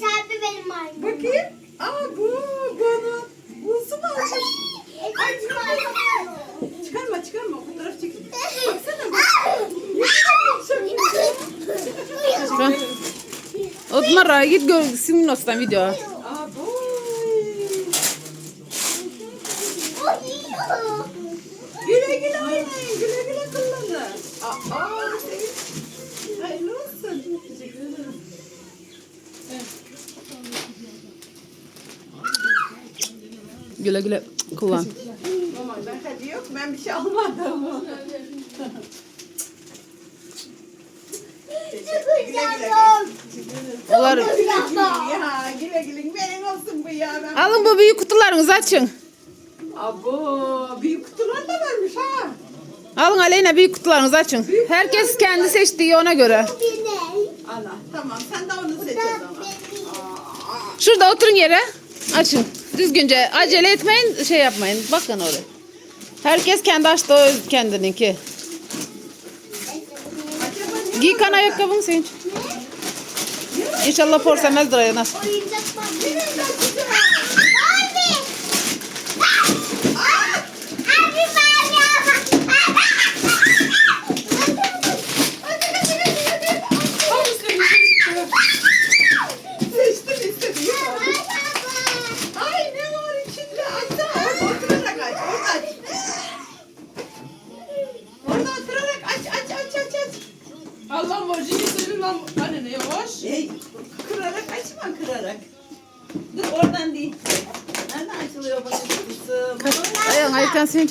Serpil benim maymun. Bakayım. Aa bu bana. Buzu mu almış? Ay. Çıkarma çıkarma. O fotoğraf çekin. Baksana. Otmar git gör Simnos'tan video. Aa bu. O yiyor. Güle güle oynayın. Güle güle kullanın. Aa, aa senin. Hayırlı olsun. Teşekkür ederim. Güle güle kullan. Ama ben hadi yok. Ben bir şey almadım. Onlar... ya güle güle benim olsun bu ya. Ben... Alın bu büyük kutularınızı açın. Abo büyük kutular da varmış ha. Alın Aleyna büyük kutularınızı açın. Herkes kendi seçtiği ona göre. Ana tamam sen de onu seç o zaman. Şurada oturun yere. Açın. Düzgünce acele etmeyin şey yapmayın. Bakın oraya. Herkes kendi açtı kendininki. Giy kan ayakkabını Sevinç. İnşallah porsemezdir ayağına. Oyuncak var. Barbie! Barbie Seçtim istedim. Ay ne var içinde? Açsana orada oturarak aç. Orada aç. Orada oturarak aç aç aç aç aç. Allah borcunu istedim lan. Anne ne yavaş. Ey, kırarak açma kırarak. Dur oradan değil. Nereden açılıyor bakın Ayağın ayıktan Sevinç.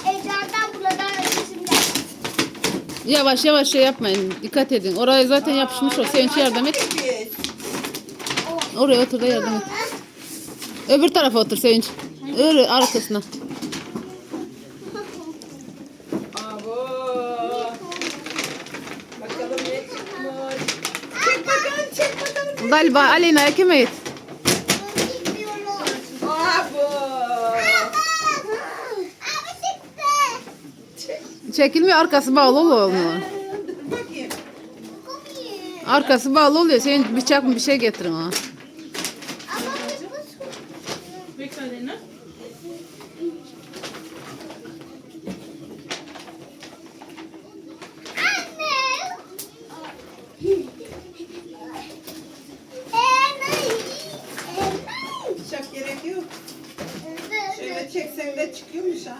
Eczacıdan buradan şimdi. Yavaş yavaş şey yapmayın. Dikkat edin. Oraya zaten yapışmış o. Sevinç yardım et. Oraya otur da yardım et. Öbür tarafa otur Sevinç. Öyle arkasına. Abo. Bakalım ne çıkmış. Bakalım bakalım. Galiba Aleyna'ya kime ait? Bilmiyorum. Abo. Abi çıktı. Çekilmiyor arkası bağlı oluyor. Komik. Arkası bağlı oluyor. Senin bıçak mı bir şey getirin ona. Çeksen de çıkıyormuş ha.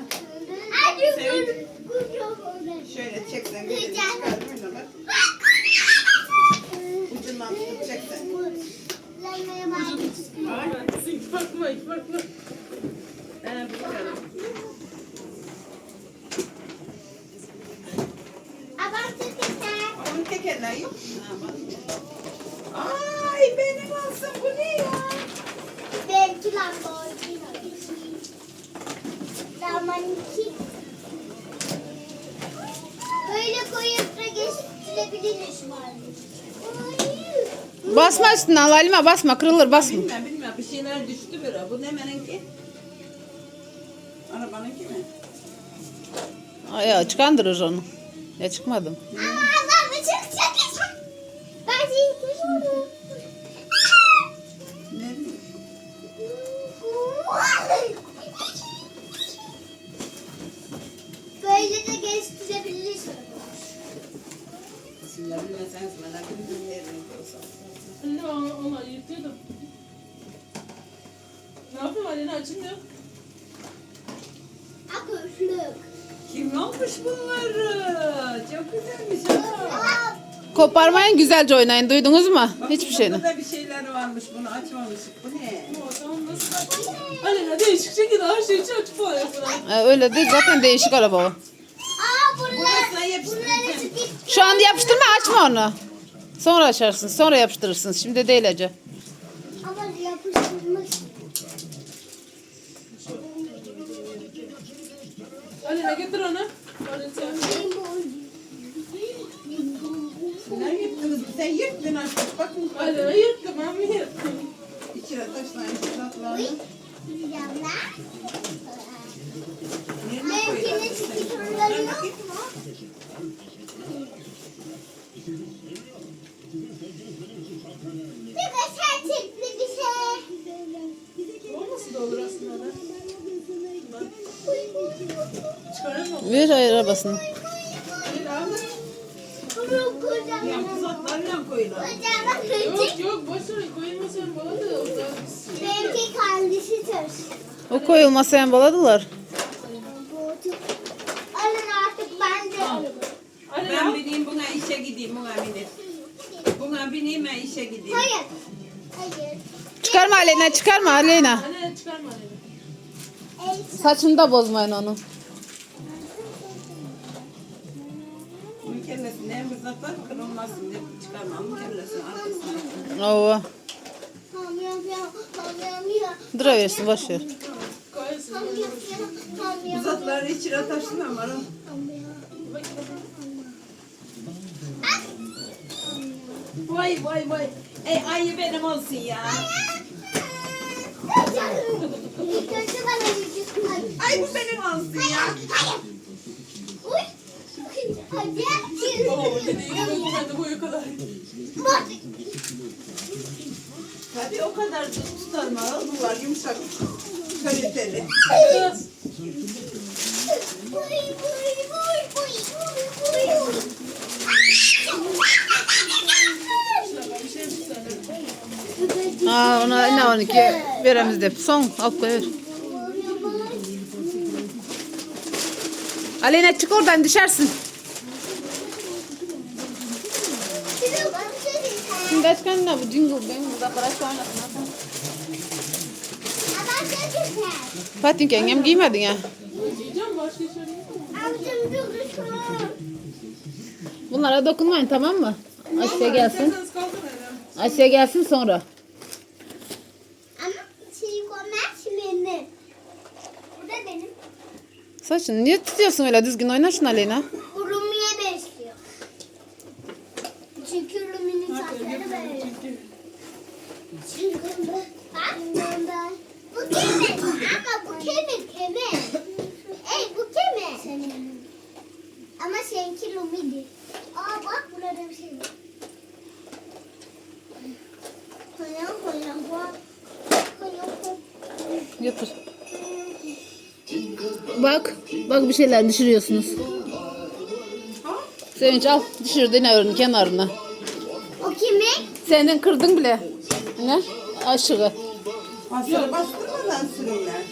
Şöyle çeksen çıkar öyle bak. Ucundan tutup çeksen. Ay, iki farklı iki farklı. Ee, bir tane. Onun tekerler yok. Ha, bak. Ay benim olsun bu ne ya? Benimki Lamborghini. Zamanki. Böyle koyup da geçirebiliriz varmış. Basma üstüne Halime basma. Kırılır basma. Bilmem bilmem bir şeyler düştü bir. Bu ne benimki? Arabanınki mi? Ay, çıkandırır onu. Ya çıkmadım. Bir çık çık. Ben çıkıyorum. Ne? Böyle de geçtirebiliriz. Şimdi bilmeseniz merak etmeyin. Anne ona, ona yırtıyordum. Ne yapayım Aleyna açılmıyor. Akışlık. Kim almış bunları? Çok güzelmiş ha. Koparmayın güzelce oynayın. Duydunuz mu? Bak, Hiçbir şey Burada da bir şeyler varmış bunu açmamışık. Bu ne? Zaman nasıl? Aleyna değişik şekilde her şey açık falan yapıyorlar. Ee, öyle değil. Zaten değişik araba o. Aa bunlar, yapıştıracağım. sıkıştır. Şu an yapıştırma açma onu. Sonra açarsın. Sonra yapıştırırsınız. Şimdi değil Ece. Ama yapıştırmak Aleyna getir onu. Ne yırttınız? Sen yırttın artık. Bakın. Aleyna yırttım ben mi yırttım? İçine taşlayın şuratlarını. yanlar. Yerine Benimkinin koyuyorlar. stikerleri yok mu? da olur aslında da. Bak. Çıkaralım mı? Ver hayır arabasını. Ya kızartlarla koyular. Kocaman Yok bana da orada. Benimki kendisi. O koyulmasa en baladılar. Alın artık ben de alırım. Ben bineyim buna işe gideyim buna binip. Buna bineyim ben işe gideyim. Hayır. Hayır. Çıkarma Aleyna çıkarma Aleyna. Anne çıkarma anne. Saçını da bozmayın onu. Bunun kellesini hem kızartlar kırılmasın diye çıkarmam kellesini arkasına. Oo. Duraversin boş ver. Kızartları içine taşın ama. Vay vay vay. Ey ayı benim olsun ya. Ay. Bu benim olsun ya. Uy. Hadi. Oo dediği gibi kendi boyu kadar. Tabii o kadar da tutarma. Bu var yumuşak. Kaliteli. Aa ona ne 12 veremiz de. Son al koy ver. Aleyna çık oradan düşersin. Şimdi aç kendine bu jingle benim burada para şu oynasın. Fatih yengem giymedin ya. Bunlara dokunmayın tamam mı? Asya gelsin. Asya gelsin sonra. Ama şey komers benim. Bu da benim. Saçını niye tutuyorsun öyle düzgün oyna şunu Aleyna. Bu Rumi'ye benziyor. Çünkü Rumi'nin saçları böyle. Çünkü Ha? Bu kimin? Ama bu kimin? Kimin? Ey bu kimin? Ama seninki Rumi'di. Aa bak burada bir şey var. Koyalım koyalım bak. Koyalım koyalım. Bak. Bak bir şeyler düşürüyorsunuz. Sevinç al. Düşür dinlerin kenarına. O kimin? Senin kırdın bile. Ne? Aşığı. Bastırmadan sürünler.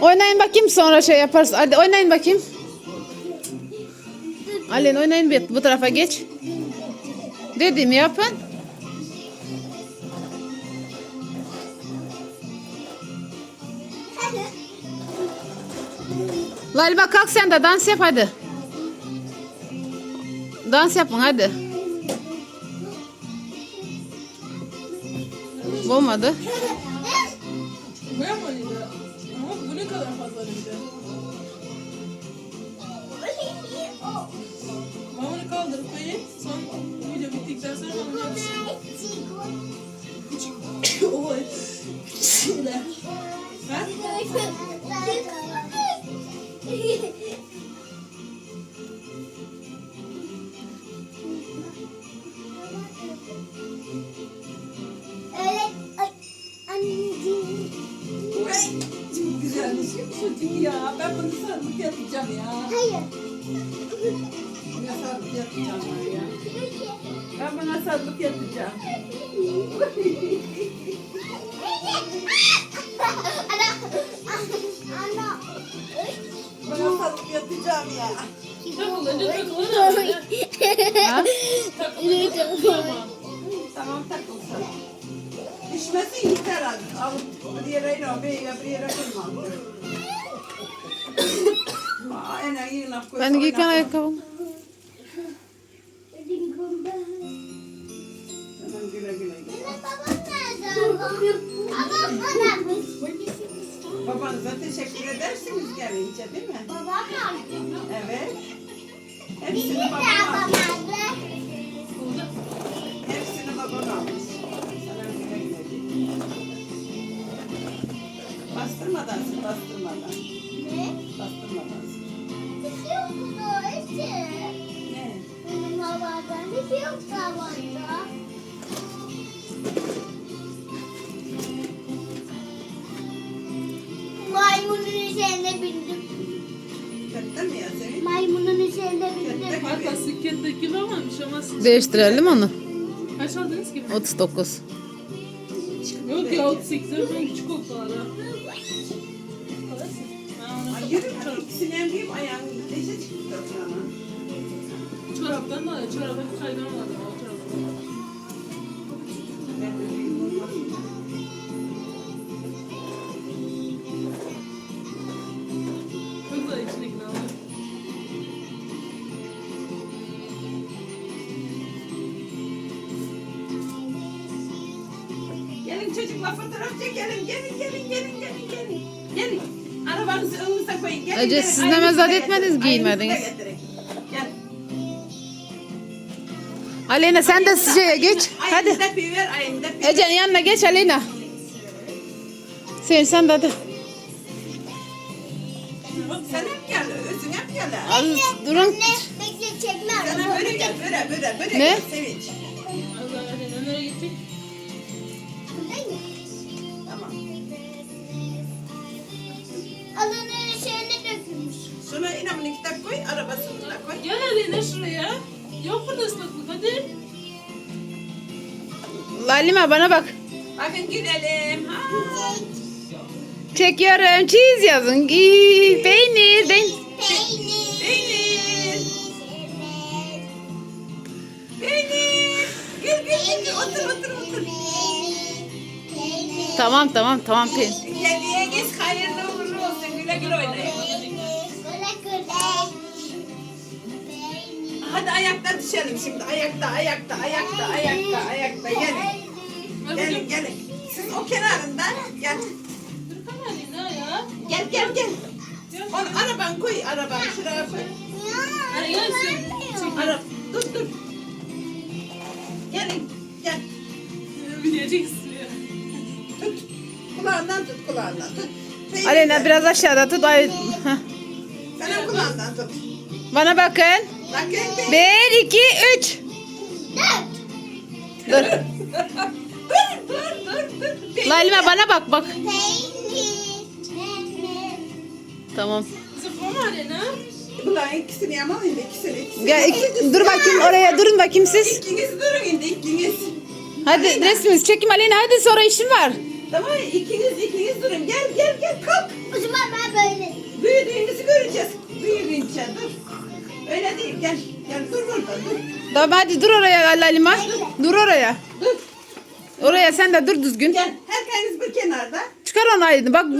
Oynayın bakayım sonra şey yaparız. Hadi oynayın bakayım. Alin oynayın bir bu tarafa geç. Dediğimi yapın. Laliba kalk sen de dans yap hadi. Dans yapın hadi. Olmadı. Bu yapmalıydı. Ama bu ne kadar fazla bir de. Mamını kaldırıp koyayım. Son çok güzel bir şey çocuk ya. Ben bunu sarılıp yatacağım ya. Hayır. Buna sarılıp yatacağım ben ya. Ben buna sarılıp yatacağım. Ana. Ana. Buna sarılıp yatacağım ya. Takılınca? Takılınca takılır ama. Tamam takılsın. Düşmesin yeter az. İno, bir yere bir yere koymam. Aa, en iyi laf koysa Ben giyken oynatmam. ayakkabımı. Tamam, güle güle. Babam nerede? Babam bana. Babanıza teşekkür edersiniz gelince değil mi? Babam nerede? Evet. Hepsini babam almış. Hepsini babam almış. Bastırmadan sil, bastırmadan. Ne? Bastırmadan sil. Hiç yok burada. Hiç. Ne? Benim havadan hiç yok havada. Maymunun üzerine bindim. Kötü mü ya senin? Maymunun üzerine bindim. Hatta sikkette kilo varmış ama siz Değiştirelim onu. kaç aldınız ki? 39. Yok ya 38 ben küçük oldu ara. Yürü hadi ikisini emriyim ayağın leşe çıktı ama. Çoraptan da o. Ben de da içindekini aldım. Gelin çocukla fotoğraf çekelim. Gelin gelin gelin gelin gelin. Gelin. Arabanızı önünüze koyun. Gelin, Ece, gelin. siz namaz da etmediniz, giyinmediniz. Aleyna sen de şeye geç. Hadi. Ayağını da bir ver, ayağını da bir ver. Ece'nin yanına geç Aleyna. Sen sen de hadi. Sen hep gel, özün hep gel. Az durun. Anne bekle çekme. Sana böyle gel, böyle böyle böyle Ne? gel Sevinç. Arabasını da koy. Gel Aleyna şuraya. Yok burada ıslaklık hadi. Lalima bana bak. Bakın gülelim. Ha. Çekiyorum. Cheese yazın. Peynir. Peynir. Peynir. Peynir. Peynir. Gül gül gül, otur otur otur. Tamam tamam tamam peynir. Hediyeniz hayırlı uğurlu olsun, güle güle oynayın. Hadi ayakta düşelim şimdi, ayakta, ayakta, ayakta, ayakta, ayakta. Gelin, gelin, gelin. Siz o kenarında, gel. Gel, gel, gel. Onu araban koy, araban şuraya koy. Hadi gel sen. Çek. Ara, dur, dur. Gelin, gel. Bileceksin. Tut. Kulağından tut, kulağından tut. De. biraz aşağıda tut. Ay. Sen kulağından tut. Bana bakın. Bir, iki, üç. Dur. De. bana bak bak. Tamam. Ulan ikisini da ikisini, ikisini. Dur bakayım oraya durun bakayım siz. İkiniz durun şimdi, ikiniz. Hadi resminizi çekim Aleyna hadi sonra işim var. Tamam ikiniz ikiniz durun. Gel gel gel kalk. O zaman ben böyle. Büyüdüğünüzü göreceğiz. Büyüyünce dur. Öyle değil gel. Gel dur burada dur. Tamam hadi dur oraya Lalima. Dur oraya. Dur. Oraya sen de dur düzgün. Gel. Herkes bir kenarda. Çıkar onu aydın. Bak bu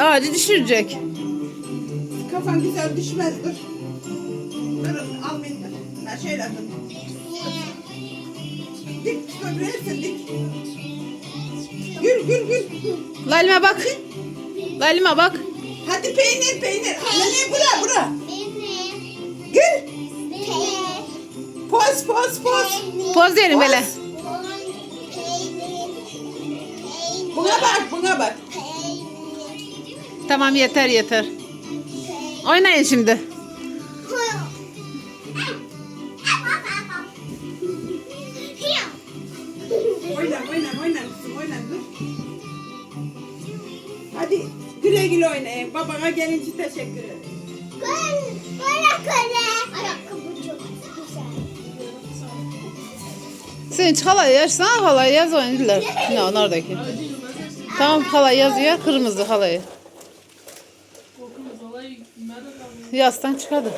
ağacı düşürecek. Kafan güzel düşmez dur. Durun almayın dur. Ha şöyle dur. Dik tutabilirsin dik. Gül gül gül. Lalima bak. Lalima bak. Hadi peynir peynir. Anne bura bura. Benim. Poz poz poz. Poz verin böyle. Buna bak buna bak. Tamam yeter yeter. Oynayın şimdi. Oyna oyna oyna kızım oyna dur. Hadi güle güle oynayın. Babana gelince teşekkür ederim. Sen hiç halayı yazsana halayı yaz oynadılar. Ne oradaki. Tamam halay yazıyor kırmızı halayı. Yastan çıkardı.